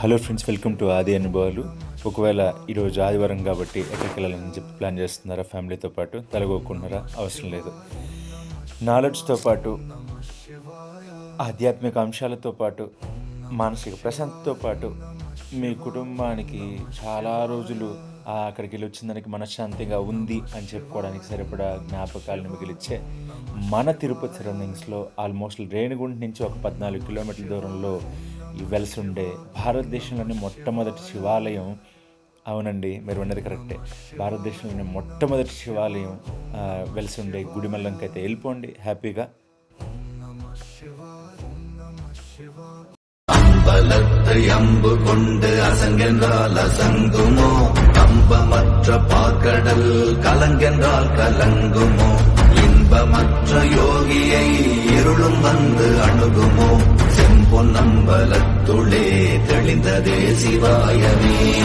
Hello friends welcome to ఆది అనుభవాలు. ఒకవేళ ఈరోజు ఆదివారం కాబట్టి ఎక్కడికి వెళ్ళాలని చెప్పి ప్లాన్ చేస్తున్నారా ఫ్యామిలీతో పాటు? తలగొక్కున్నారా? అవసరం లేదు. నాలెడ్జ్తో పాటు ఆధ్యాత్మిక అంశాలతో పాటు మానసిక ప్రశాంతతో పాటు మీ కుటుంబానికి చాలా రోజులు అక్కడికి వెళ్ళి వచ్చిన దానికి మనశ్శాంతిగా ఉంది అని చెప్పుకోవడానికి సరిపడా జ్ఞాపకాలను మిగిలిచ్చే మన తిరుపతి సరౌండింగ్స్లో ఆల్మోస్ట్ రేణిగుంట నుంచి ఒక పద్నాలుగు కిలోమీటర్ల దూరంలో ఈ వెలసుండే భారతదేశంలోని మొట్టమొదటి శివాలయం అవునండి మీరు ఉన్నది కరెక్టే భారతదేశంలోని మొట్టమొదటి శివాలయం ఆ, వెలసుండే గుడిమల్లంకి అయితే వెళ్ళిపోండి హ్యాపీగా அம்பலத்தை அம்பு கொண்டு அசங்கென்றால் அசங்குமோ இன்பமற்ற பார்க்கடல் கலங்கென்றால் கலங்குமோ? இன்பமற்ற யோகியை இருளும் வந்து அணுகுமோ? செம்பொன் அம்பலத்துளே தெளிந்ததே சிவாயமே.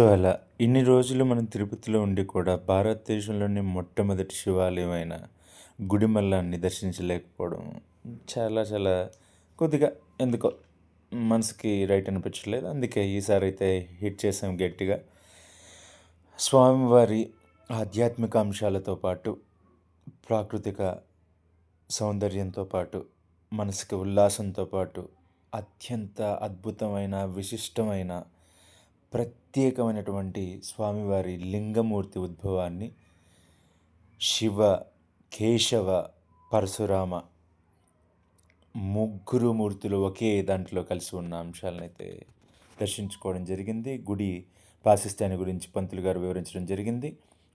సో అలా ఇన్ని రోజులు మనం తిరుపతిలో ఉండి కూడా భారతదేశంలోని మొట్టమొదటి శివాలయం అయిన గుడిమల్లాన్ని దర్శించలేకపోవడం చాలా చాలా కొద్దిగా ఎందుకో మనసుకి రైట్ అనిపించలేదు అందుకే ఈసారి అయితే హిట్ చేసాం గట్టిగా. స్వామివారి ఆధ్యాత్మిక అంశాలతో పాటు ప్రాకృతిక సౌందర్యంతో పాటు మనసుకి ఉల్లాసంతో పాటు అత్యంత అద్భుతమైన విశిష్టమైన ప్రత్యేకమైనటువంటి స్వామివారి లింగమూర్తి ఉద్భవాన్ని శివ కేశవ పరశురామ ముగ్గురు మూర్తులు ఒకే దాంట్లో కలిసి ఉన్న అంశాలను అయితే దర్శించుకోవడం జరిగింది. గుడి ప్రాశస్త్యాన్ని గురించి పంతులు గారు వివరించడం జరిగింది.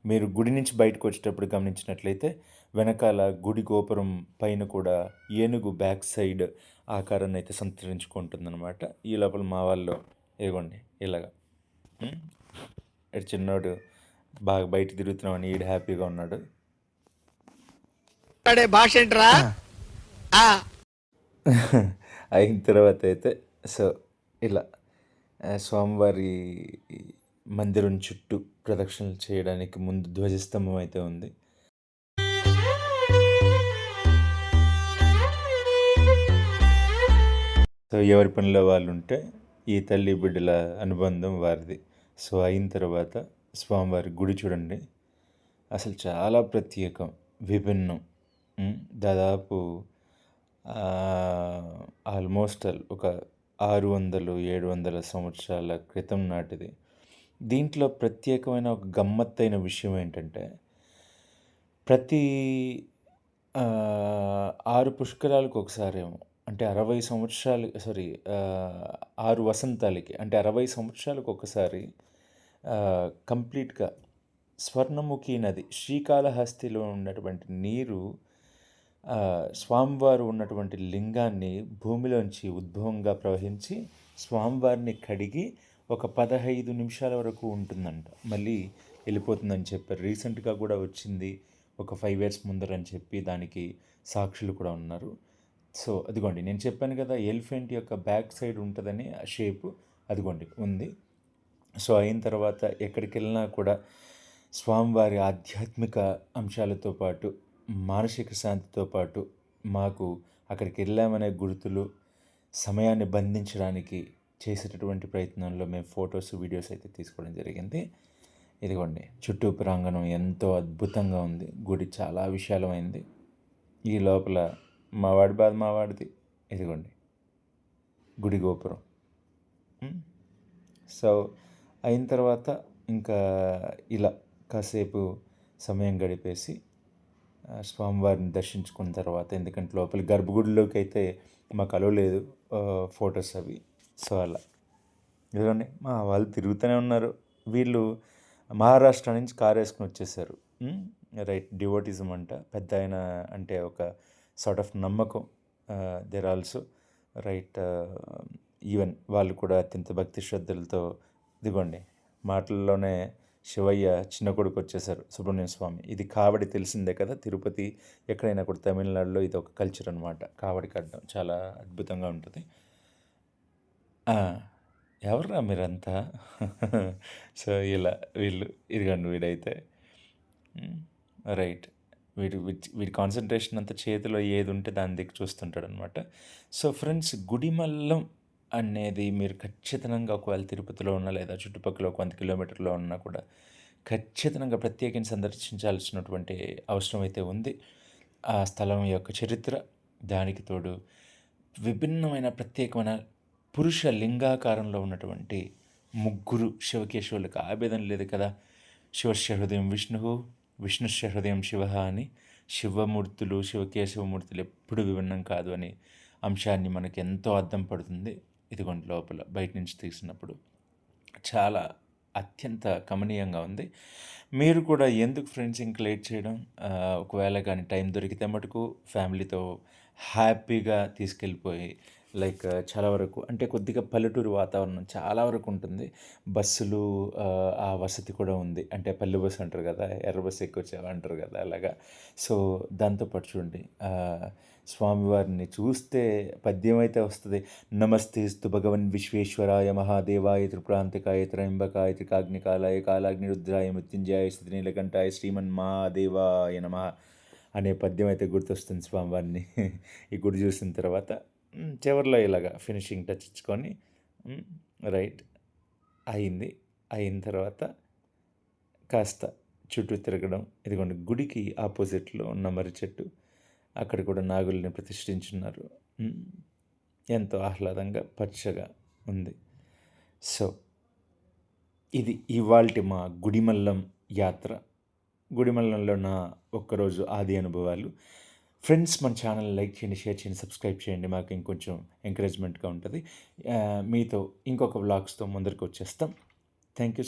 మీరు గుడి నుంచి బయటకు వచ్చేటప్పుడు గమనించినట్లయితే వెనకాల గుడి గోపురం పైన కూడా ఏనుగు బ్యాక్ సైడ్ ఆకారాన్ని అయితే సంతరించుకుంటుందన్నమాట. ఈ లోపల మా వాళ్ళు ఇగోండి ఇలాగా. ఇటు చిన్నోడు బాగా బయట తిరుగుతున్నామని ఈడు హ్యాపీగా ఉన్నాడు. భాష ఏంట్రా? అయిన తర్వాత అయితే సో ఇలా స్వామివారి మందిరం చుట్టూ ప్రదక్షిణలు చేయడానికి ముందు ధ్వజస్తంభం అయితే ఉంది. సో ఎవరి పనిలో వాళ్ళు ఉంటే ఈ తల్లి బిడ్డల అనుబంధం వారిది. సో అయిన తర్వాత స్వామివారి గుడి చూడండి. అసలు చాలా ప్రత్యేకం విభిన్నం. దాదాపు ఆల్మోస్ట్ ఒక ఆరు వందలు ఏడు వందల సంవత్సరాల క్రితం నాటిది. దీంట్లో ప్రత్యేకమైన ఒక గమ్మత్తైన విషయం ఏంటంటే ప్రతి ఆరు పుష్కరాలకు ఒకసారేమో అంటే అరవై సంవత్సరాలు సారీ ఆరు వసంతాలకి అంటే అరవై సంవత్సరాలకు ఒకసారి కంప్లీట్గా స్వర్ణముఖి నది శ్రీకాళహస్తిలో ఉన్నటువంటి నీరు స్వామివారు ఉన్నటువంటి లింగాన్ని భూమిలోంచి ఉద్భవంగా ప్రవహించి స్వామివారిని కడిగి ఒక పదహైదు నిమిషాల వరకు ఉంటుందంట. మళ్ళీ వెళ్ళిపోతుందని చెప్పారు. రీసెంట్గా కూడా వచ్చింది. ఒక ఫైవ్ ఇయర్స్ ముందరని చెప్పి దానికి సాక్షులు కూడా ఉన్నారు. సో అదిగోండి నేను చెప్పాను కదా ఎలిఫెంట్ యొక్క బ్యాక్ సైడ్ ఉంటుందని ఆ షేప్ అదిగోండి ఉంది. సో అయిన తర్వాత ఎక్కడికి వెళ్ళినా కూడా స్వామివారి ఆధ్యాత్మిక అంశాలతో పాటు మానసిక శాంతితో పాటు మాకు అక్కడికి వెళ్ళామనే గుర్తులు సమయాన్ని బంధించడానికి చేసేటటువంటి ప్రయత్నంలో మేము ఫొటోస్ వీడియోస్ అయితే తీసుకోవడం జరిగింది. ఇదిగోండి చుట్టూ ప్రాంగణం ఎంతో అద్భుతంగా ఉంది గుడి చాలా విశాలమైంది. ఈ లోపల మావాడి బాధ మావాడిది ఇదిగోండి. గుడి గోపురం. సో అయిన తర్వాత ఇంకా ఇలా కాసేపు సమయం గడిపేసి స్వామివారిని దర్శించుకున్న తర్వాత ఎందుకంటే లోపల గర్భగుడిలోకి అయితే మాకు అలో లేదు ఫొటోస్ అవి. సో అలా. ఇదిగోండి. మా వాళ్ళు తిరుగుతూనే ఉన్నారు. వీళ్ళు మహారాష్ట్ర నుంచి కారు వేసుకుని వచ్చేసారు. రైట్ డివోటిజం అంట. పెద్ద ఆయన అంటే ఒక సార్ట్ ఆఫ్ నమ్మకం దేర్ ఆల్సో రైట్ ఈవెన్ వాళ్ళు కూడా అత్యంత భక్తి శ్రద్ధలతో దిగోండి మాటల్లోనే శివయ్య చిన్న కొడుకు వచ్చేసారు సుబ్రహ్మణ్యం స్వామి. ఇది కావడి తెలిసిందే కదా తిరుపతి ఎక్కడైనా కూడా తమిళనాడులో ఇది ఒక కల్చర్ అనమాట కావడి కట్టడం చాలా అద్భుతంగా ఉంటుంది. ఎవర్రా మీరంతా? సో ఇలా వీళ్ళు ఇదిగండి వీడైతే. రైట్ వీడి వీడి- కాన్సన్ట్రేషన్ అంతా చేతిలో ఏది ఉంటే దాని దిక్కు చూస్తుంటాడు అనమాట సో ఫ్రెండ్స్ గుడిమల్లం అనేది మీరు ఖచ్చితంగా ఒకవేళ తిరుపతిలో ఉన్నా లేదా చుట్టుపక్కల ఒక వంద కిలోమీటర్లో ఉన్నా కూడా ఖచ్చితంగా ప్రత్యేకించి సందర్శించాల్సినటువంటి అవసరం అయితే ఉంది. ఆ స్థలం యొక్క చరిత్ర దానికి తోడు విభిన్నమైన ప్రత్యేకమైన పురుష లింగాకారంలో ఉన్నటువంటి ముగ్గురు శివకేశవులకు ఆభేదం లేదు కదా. శివస్య హృదయం విష్ణువు విష్ణుశ హృదయం శివ అని శివమూర్తులు శివకేశవమూర్తులు ఎప్పుడు విభిన్నం కాదు అనే అంశాన్ని మనకి ఎంతో అర్థం పడుతుంది. ఇదిగోండి లోపల బయట నుంచి తీసినప్పుడు. చాలా అత్యంత కమనీయంగా ఉంది. మీరు కూడా ఎందుకు ఫ్రెండ్స్ ఇంక లేట్ చేయడం? ఒకవేళ కానీ టైం దొరికితే మటుకు ఫ్యామిలీతో హ్యాపీగా తీసుకెళ్ళిపోయి లైక్ చాలా వరకు అంటే కొద్దిగా పల్లెటూరు వాతావరణం చాలా వరకు ఉంటుంది. బస్సులు ఆ, వసతి కూడా ఉంది. అంటే పల్లె బస్సు అంటారు కదా ఎర్ర బస్సు ఎక్కువ అంటారు కదా అలాగా. సో దాంతోపాటు చూడండి స్వామివారిని చూస్తే పద్యం అయితే వస్తుంది. నమస్తేస్తు భగవన్ విశ్వేశ్వరాయ మహాదేవాయ త్రిప్రాంతికాయ త్రయంబకాయ త్రికాగ్నికాలాయ కాలాగ్ని రుద్రాయ మృత్యుంజయాయ స్థితినీలకంఠాయ శ్రీమన్ మహాదేవాయ నమ అనే పద్యం అయితే గుర్తొస్తుంది స్వామివారిని. ఈ గుడి చూసిన తర్వాత చివర్లో ఇలాగా ఫినిషింగ్ టచ్ ఇచ్చుకొని రైట్ అయింది. అయిన తర్వాత కాస్త చుట్టూ తిరగడం ఇదిగోండి గుడికి ఆపోజిట్లో ఉన్న మర్రి చెట్టు అక్కడ కూడా నాగుల్ని ప్రతిష్ఠించున్నారు. ఎంతో ఆహ్లాదంగా పచ్చగా ఉంది. సో ఇది ఇవాల్టి మా గుడిమల్లం యాత్ర. గుడిమల్లంలో నా ఒక్కరోజు ఆది అనుభవాలు. ఫ్రెండ్స్ మన ఛానల్ లైక్ చేయండి షేర్ చేయండి సబ్స్క్రైబ్ చేయండి. మాకు ఇంకొంచెం ఎంకరేజ్మెంట్గా ఉంటుంది. మీతో ఇంకొక వ్లాగ్స్తో ముందరికి వచ్చేస్తాం. Thank you